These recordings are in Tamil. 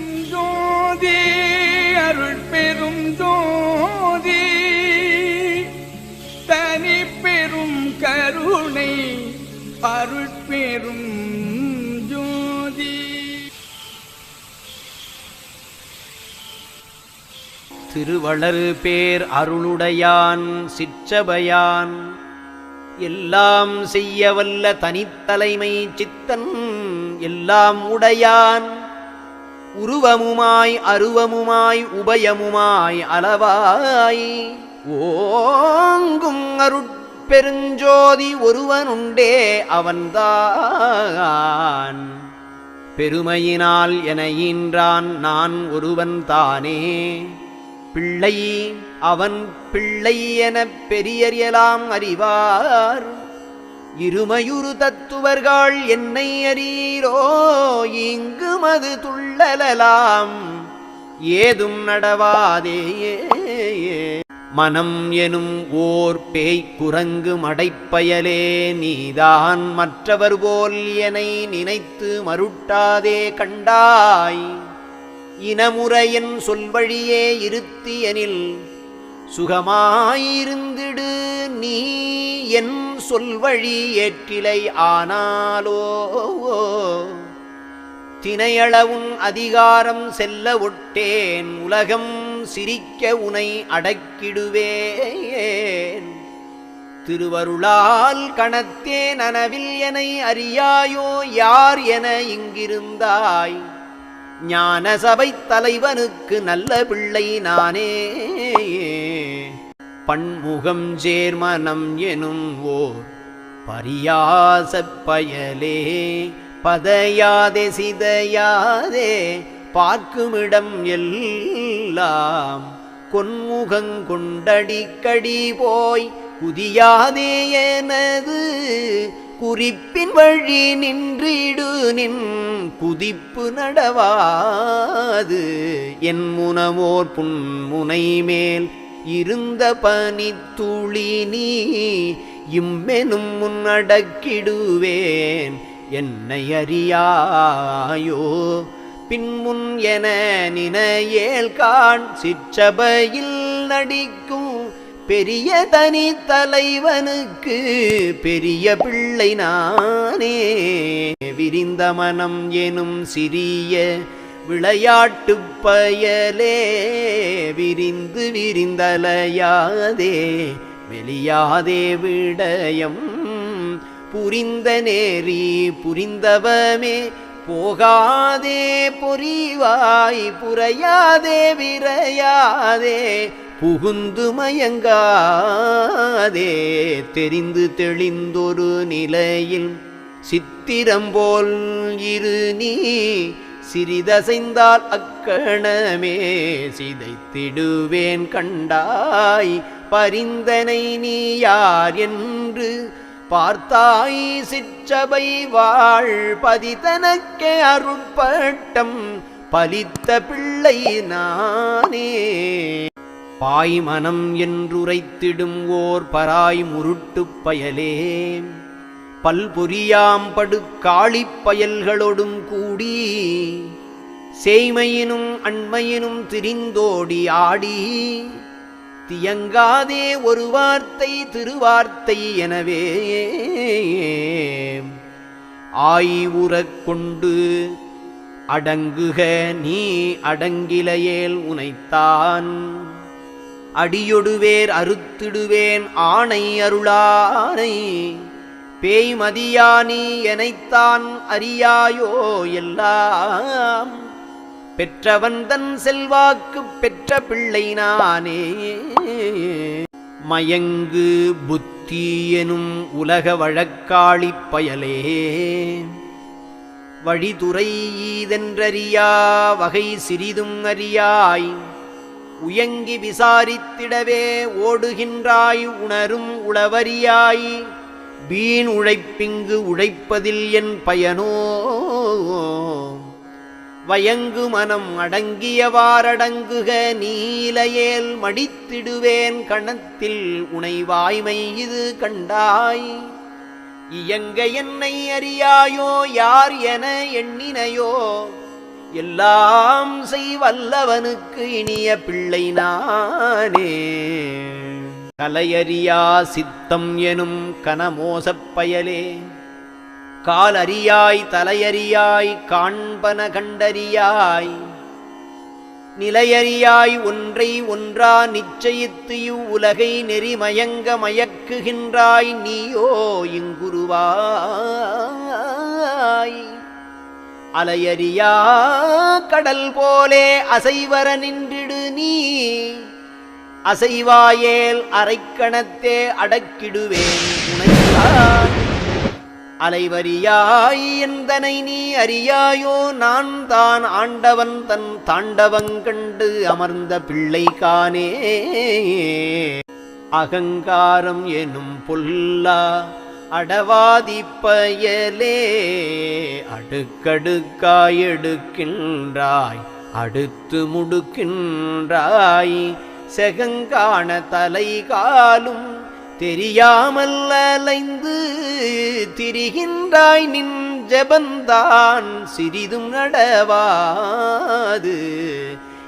பெரும் ஜோதி அருள் பெரும் ஜோதி. தனி பெரும் கருணை அருள் பெரும் ஜோதி. திருவளர் பேர் அருளுடையான் சிற்றபயான். எல்லாம் செய்ய வல்ல தனித்தலைமை சித்தன் எல்லாம் உடையான். உருவமுமாய் அருவமுமாய் உபயமுமாய் அளவாய். ஓங்கும் அருட்பெருஞ்சோதி ஒருவனுண்டே அவன்தான். பெருமையினால் என ஈன்றான் நான் ஒருவன் தானே. பிள்ளை அவன் பிள்ளை எனப் பெரியறியலாம் அறிவார். இருமையுறு தத்துவர்கள் என்னை அறியீரோ? இங்கு மது துள்ளலாம் ஏதும் நடவாதே மனம் எனும் ஓர் பேய் குரங்கு மடைப்பயலே நீதான் மற்றவர் போல் எனை நினைத்து மருட்டாதே கண்டாய். இனமுறையின் சொல்வழியே இருத்தியனில் சுகமாயிருந்திடு நீ என் சொல்வழி ஏற்றிலை ஆனாலோ? தினையளவுன் அதிகாரம் செல்ல ஒட்டேன் உலகம் சிரிக்க உனை அடக்கிடுவேன். திருவருளால் கணத்தே நனவில் என அறியாயோ? யார் என இங்கிருந்தாய்? ஞான சபை தலைவனுக்கு நல்ல பிள்ளை நானே. பண்முகம் சேர்மனம் எனும் ஓர் பரியாசப் பயலே பதையாதே சிதையாதே பார்க்குமிடம் எல்லாம் கொன்முகங்கொண்டடிக்கடி போய் குதியாதே எனது. குறிப்பின் வழி நின்றிடு நின் குதிப்பு நடவாது. என் முனமோர் புன்முனை மேல் இருந்த பனித்துளி நீ இம்மெனும் முன்னடக்கிடுவேன் என்னை அறியாயோ? பின்முன் என நினையேல் காண் சிற்றபையில் நடிக்கும் பெரிய தனி தலைவனுக்கு பெரிய பிள்ளை நானே. விரிந்த மனம் எனும் சிறிய விளையாட்டு பயலே விரிந்து விரிந்தலையாதே வெளியாதே விடயம். புரிந்த நேரி புரிந்தவமே போகாதே பொறிவாய் புறையாதே விரையாதே புகுந்து மயங்காதே தெரிந்து தெளிந்தொரு நிலையில் சித்திரம் போல் இரு நீ சிறிதசைந்தால் அக்கணமே சிதைத்திடுவேன் கண்டாய். பரிந்தனை நீ யார் என்று பார்த்தாய். சிற்றபை வாழ் பதிதனக்கே அருட்பட்டம் பலித்த பிள்ளை நானே. பாய்மனம் என்றுரைத்திடும் ஓர் பராய் முருட்டுப் பயலே. பல்பொரியாம் படுக்காளிப் பயல்களொடும் கூடி சேய்மையினும் அண்மையினும் திரிந்தோடி ஆடி தியங்காதே ஒரு வார்த்தை திருவார்த்தை எனவே ஆய்வுறக் கொண்டு அடங்குக நீ அடங்கிலையேல் உனைத்தான். அடியொடுவேர் அறுத்திடுவேன் ஆணை அருளானை பேய்மதியானி எனைத்தான் அறியாயோ எல்லாம்? பெற்றவன் தன் செல்வாக்கு பெற்ற பிள்ளை நானே. மயங்கு புத்தி எனும் உலக வழக்காளி பயலே. வழிதுறை ஈதென்றறியா வகை சிறிதும் அறியாய். உயங்கி விசாரித்திடவே ஓடுகின்றாய் உணரும் உளவறியாய். வீண் உழைப்பிங்கு உழைப்பதில் என் பயனோ? வயங்கு மனம் அடங்கியவாறடங்குக நீலையேல் மடித்திடுவேன் கணத்தில் உனை வாய்மை இது கண்டாய். இயங்க என்னை அறியாயோ யார் என எண்ணினையோ? எல்லாம் செய்வல்லவனுக்கு இனிய பிள்ளை நானே. கலையறியா சித்தம் எனும் கனமோசப் பயலே. காலறியாய் தலையறியாய் காண்பன கண்டறியாய். நிலையறியாய் ஒன்றை ஒன்றா நிச்சயித்து இவ்வுலகை நெறிமயங்க மயக்குகின்றாய் நீயோ இங்குருவாய். அலையறியா கடல் போலே அசைவர நின்றிடு நீ. அசைவாயேல் அரைக்கணத்தே அடக்கிடுவேன் உனைத்தான் அலைவரியாய் எந்தனை நீ அறியாயோ நான் தான் ஆண்டவன் தன் தாண்டவங்கண்டு அமர்ந்த பிள்ளை அகங்காரம் எனும் பொல்லா அடவாதி பயலே அடுக்கடுக்காய் எடுக்கின்றாய் அடுத்து முடுக்கின்றாய். செகங்காண தலை காலும் தெரியாமல் அலைந்து திரிகின்றாய் நின் ஜபந்தான் சிறிதும் நடவாது.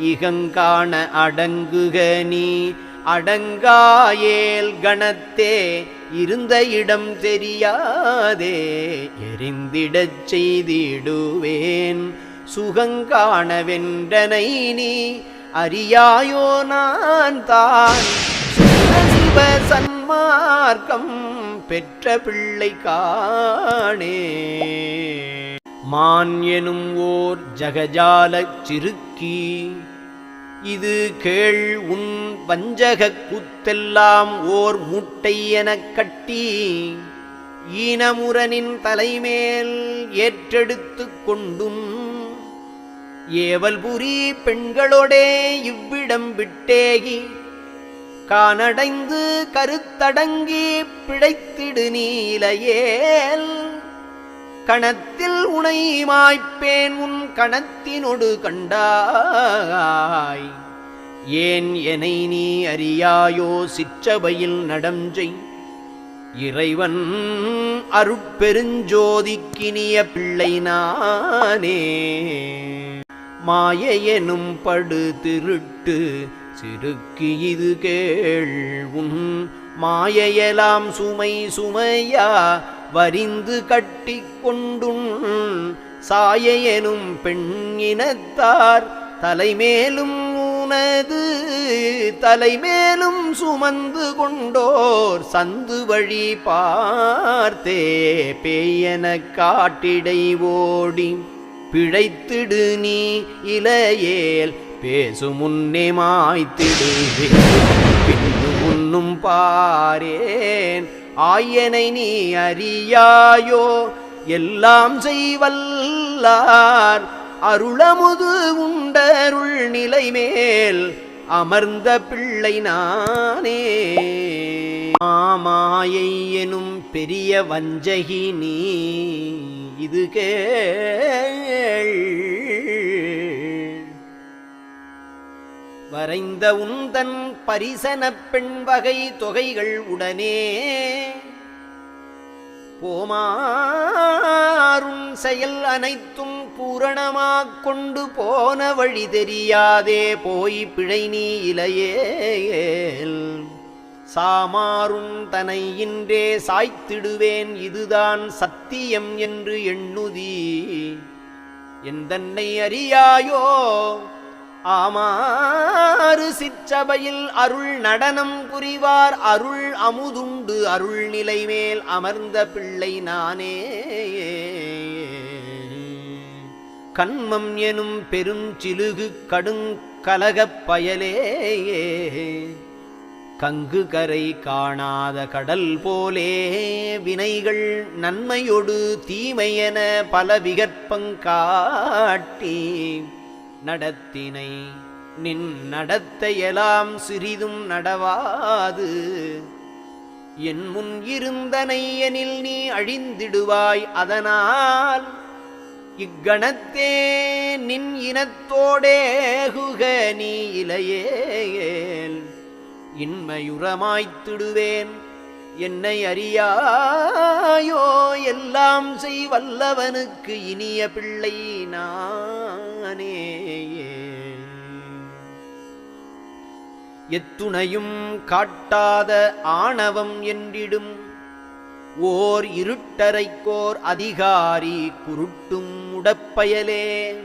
இகங்காண அடங்குக நீ அடங்காயேல் கணத்தே இருந்த இடம் தெரியாதே எரிந்திடச் செய்திடுவேன். சுகங்காணவென்றனை நீ அறியாயோ நான் தான் சிவ சன்மார்க்கம் பெற்ற பிள்ளை காணே. மான் எனும் ஓர் ஜகஜாலச் சிறுக்கி இது கேள் உன் வஞ்சக கூத்தெல்லாம் ஓர் மூட்டை எனக் கட்டி ஈனமுரனின் தலைமேல் ஏற்றெடுத்து கொண்டும் ஏவல்புரி பெண்களோடே இவ்விடம் விட்டேகி கானடைந்து கருத்தடங்கி பிழைத்திடு நீலையேல். கணத்தில் உனை மாய்ப்பேன் உன் கணத்தினொடு கண்டாய் ஏன் எனை நீ அறியாயோ சிற்றவையில் நடஞ்சை இறைவன் அருட்பெருஞ்சோதிக்கினிய பிள்ளை நானே. மாயையெனும் படு திருட்டு சிறுக்கு இது கேள் உன் மாயையலாம் சுமை சுமையா வரிந்து கட்டி கொண்டுன் சாயையெனும் பெண் இனத்தார் தலைமேலும் உனது தலைமேலும் சுமந்து கொண்டோர் சந்து வழி பார்த்தே பேயன காட்டிடை ஓடி. பிழைத்திடு நீ இலையேல் பேசு முன்னே மாய்த்திடு பின்னு உண்ணும் பாரேன் ஆயனை நீ அறியாயோ? எல்லாம் செய்வல்லார் அருளமுது உண்டருள் நிலைமேல் அமர்ந்த பிள்ளை நானே. மாமாயை எனும் பெரிய வஞ்சகி நீ இது கேள். வரைந்த உந்தன் பரிசனப் பெண் வகை தொகைகள் உடனே போமாறும் செயல் அனைத்தும் பூரணமாக் கொண்டு போன வழி தெரியாதே போய் பிழை நீ இலையேல். சாமாருந்தனை இன்றே சாய்த்திடுவேன் இதுதான் சத்தியம் என்று எண்ணுதி. எந்தன்னை அறியாயோ? ஆமாறு சிற்றபையில் அருள் நடனம் புரிவார். அருள் அமுதுண்டு அருள் நிலை மேல் அமர்ந்த பிள்ளை நானே. கண்மம் எனும் பெருஞ்சிலுகு கடுங்கலகப் பயலே. கங்கு கரை காணாத கடல் போலே வினைகள் நன்மையொடு தீமையென பல விகற்பங்காட்டி நடத்தினை நின் நடத்தையெல்லாம் சிறிதும் நடவாது. என் முன் இருந்தனையனில் நீ அழிந்திடுவாய் அதனால் இக்கணத்தே நின் இனத்தோடேகுக நீ இலையேல். இன்மையுறமாய்த்திடுவேன். என்னை அறியாயோ எல்லாம் செய்வல்லவனுக்கு இனிய பிள்ளை நானே. எத்துணையும் காட்டாத ஆணவம் என்றிடும். ஓர் இருட்டரைக்கோர் அதிகாரி குருட்டும் உடப்பயலே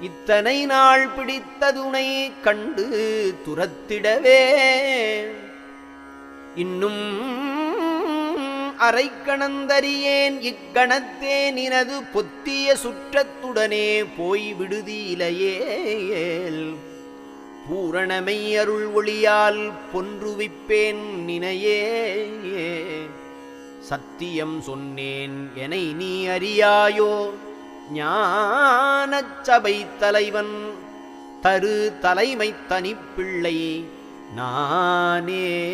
இத்தனை நாள் பிடித்ததுனை கண்டு துரத்திடவே. இன்னும் அரைக்கணந்தறியேன் இக்கணத்தே நினது பொத்திய சுற்றத்துடனே போய் விடுதியிலையேல் பூரணமை அருள் ஒளியால் பொன்றுவிப்பேன் நினையே. சத்தியம் சொன்னேன் எனை நீ அறியாயோ? ஞானச்சபை தலைவன் தரு தலைமை தனிப்பிள்ளை நானே.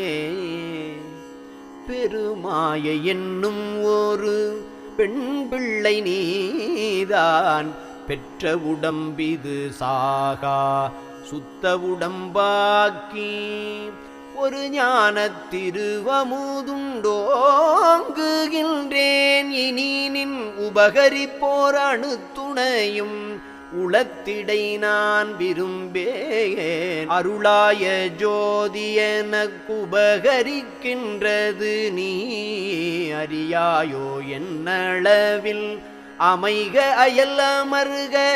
பெருமாய என்னும் ஒரு பெண் பிள்ளை நீதான். பெற்ற உடம்பிது சாகா சுத்த உடம்பாக்கி ஒரு ஞான திருவமுதுண்டோங்குகின்றேன் இனி நின் உபகரிப்போர் அணுத்துணையும் உளத்திடை நான் விரும்பேன் அருளாய ஜோதியனக்குபகரிக்கின்றது நீ அறியாயோ என்னளவில் அமைக அயல் அமருக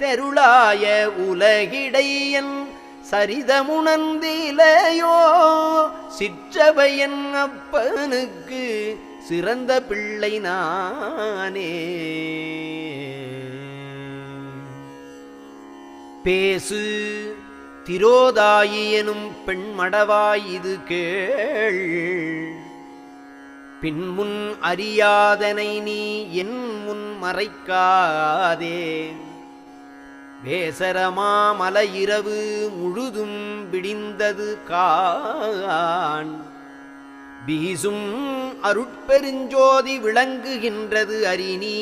தெருளாய உலகிடையன் சரிதமுணர்ந்திலையோ? சிற்றபையன் அப்பனுக்கு சிறந்த பிள்ளை நானே. பேசு திரோதாயி எனும் பெண்மடவாய் இது கேள். பின்முன் அறியாதனை நீ என் முன் மறைக்காதே. வேசரமா மலையிரவு முழுதும் விடிந்தது கான். பீசும் அருட்பெருஞ்சோதி விளங்குகின்றது அரிணி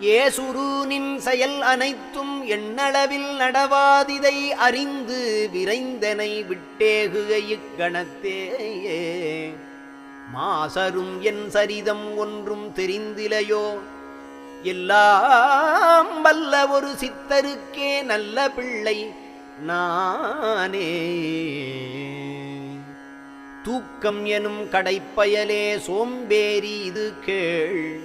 ஏசுரூனின் செயல் அனைத்தும் எண்ணளவில் நடவாதிதை அறிந்து விரைந்தனை விட்டேகுக இக்கணத்தேயே மாசரும் என் சரிதம் ஒன்றும் தெரிந்திலையோ. எல்லாம் வல்ல ஒரு சித்தருக்கே நல்ல பிள்ளை நானே. தூக்கம் எனும் கடைப்பயலே சோம்பேறி இது கேள்.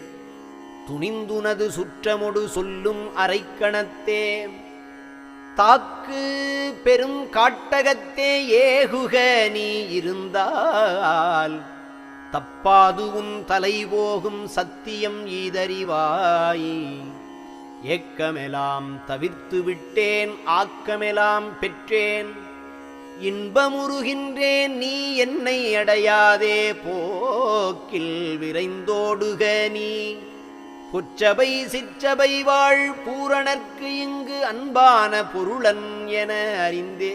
துணிந்துனது சுற்றமொடு சொல்லும் அரைக்கணத்தே. தாக்கு பெரும் காட்டகத்தே ஏகுக நீ இருந்தால். தப்பாது உன் தலை போகும் சத்தியம் ஈதறிவாய். ஏக்கமெலாம் தவிர்த்து விட்டேன் ஆக்கமெலாம் பெற்றேன். இன்பமுறுகின்றேன் நீ என்னை அடையாதே போக்கில் விரைந்தோடுக நீ. புற்றபை சிற்றபை வாழ் பூரணர்க்கு இங்கு அன்பான பொருளன் என அறிந்தே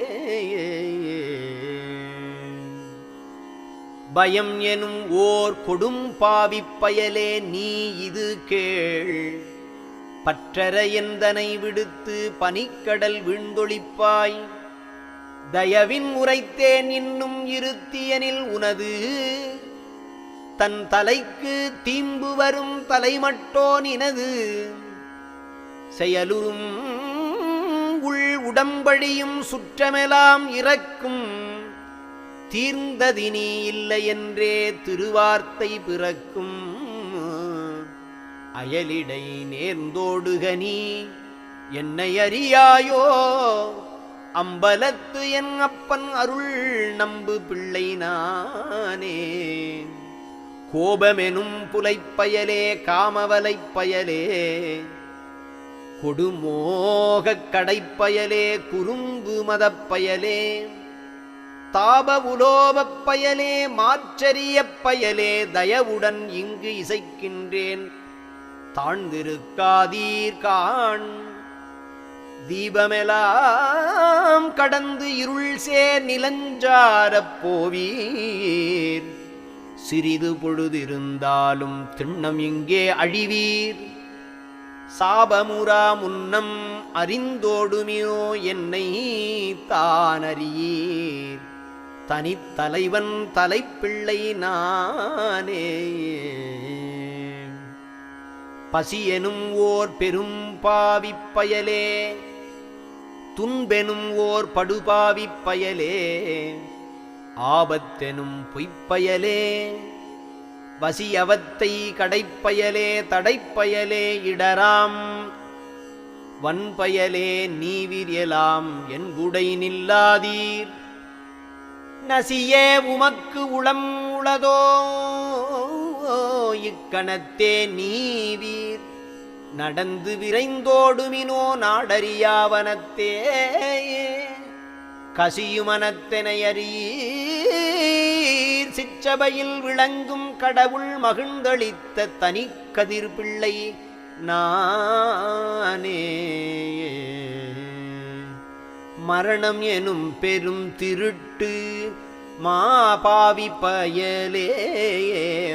பயம் எனும் ஓர் கொடும் பாவிப்பயலே நீ இது கேள். பற்றற எந்தனை விடுத்து பனிக்கடல் விண்தொழிப்பாய்? தயவின் உரைத்தேன் இன்னும் இருத்தியனில் உனது. தன் தலைக்கு தீம்பு வரும் தலைமட்டோன் இனது செயலுறும் உள் உடம்பழியும் சுற்றமெலாம் இறக்கும். தீர்ந்ததினி இல்லை என்றே திருவார்த்தை பிறக்கும். அயலிடை நேர்ந்தோடுகனி என்னை அறியாயோ? அம்பலத்து என் அப்பன் அருள் நம்பு பிள்ளை நானே. கோபமெனும் புலைப்பயலே காமவலைப்பயலே கொடுமோகக் கடைப்பயலே குறும்பு மதப்பயலே. தாப உலோபப் பயலே மாற்றரியப் பயலே தயவுடன் இங்கு இசைக்கின்றேன். தாழ்ந்திருக்காதீர் காண். தீபமெலாம் கடந்து இருள் சேர் நிலஞ்சாரப் போவீர். சிறிது பொழுதிருந்தாலும் திண்ணம் இங்கே அழிவீர். சாபமுறா முன்னம் அறிந்தோடுமியோ என்னை தானறியீர். தனித்தலைவன் தலைப்பிள்ளை நானே. பசியெனும் ஓர் பெரும் பாவிப்பயலே துன்பெனும் ஓர் படுபாவிப் பயலே ஆபத்தெனும் பொய்ப்பயலே வசியவத்தை கடைப்பயலே தடைப்பயலே இடராம். வன்பயலே நீவிரியலாம் என் குடை நில்லாதீர் நசியே உமக்கு உளம் உளதோ? இக்கணத்தே நீவீர். நடந்து விரைந்தோடுமினோ நாடறியாவனத்தே கசியுமனத்தெனையறீர். சிற்றபையில் விளங்கும் கடவுள் மகிழ்ந்தளித்த தனிக்கதிர் பிள்ளை நானே. மரணம் எனும் பெரும் திருட்டு மாபாவி பயலே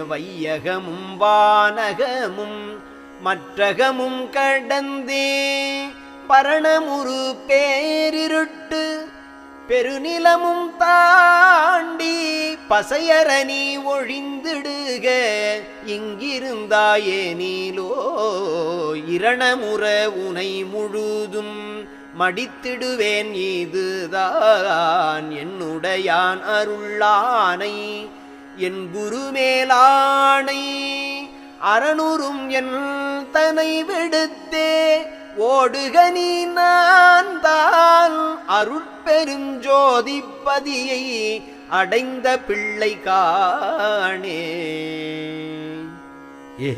வையகமும் வானகமும் மற்றகமும் கடந்தே. பரணமுரு பேரிருட்டு பெருநிலமும் தாண்டி பசையரணி ஒழிந்திடுக இங்கிருந்தாயே நீலோ இரணமுற உனை முழுதும் மடித்திடுவேன் இதுதான் என்னுடையான் அருளானை. என் குருமேலானை அறநூறும் என் தனை விடுத்தே. ஓடுகனி நான் தான் அருட்பெருஞ்சோதிப்பதியை அடைந்த பிள்ளை காணே. ஏ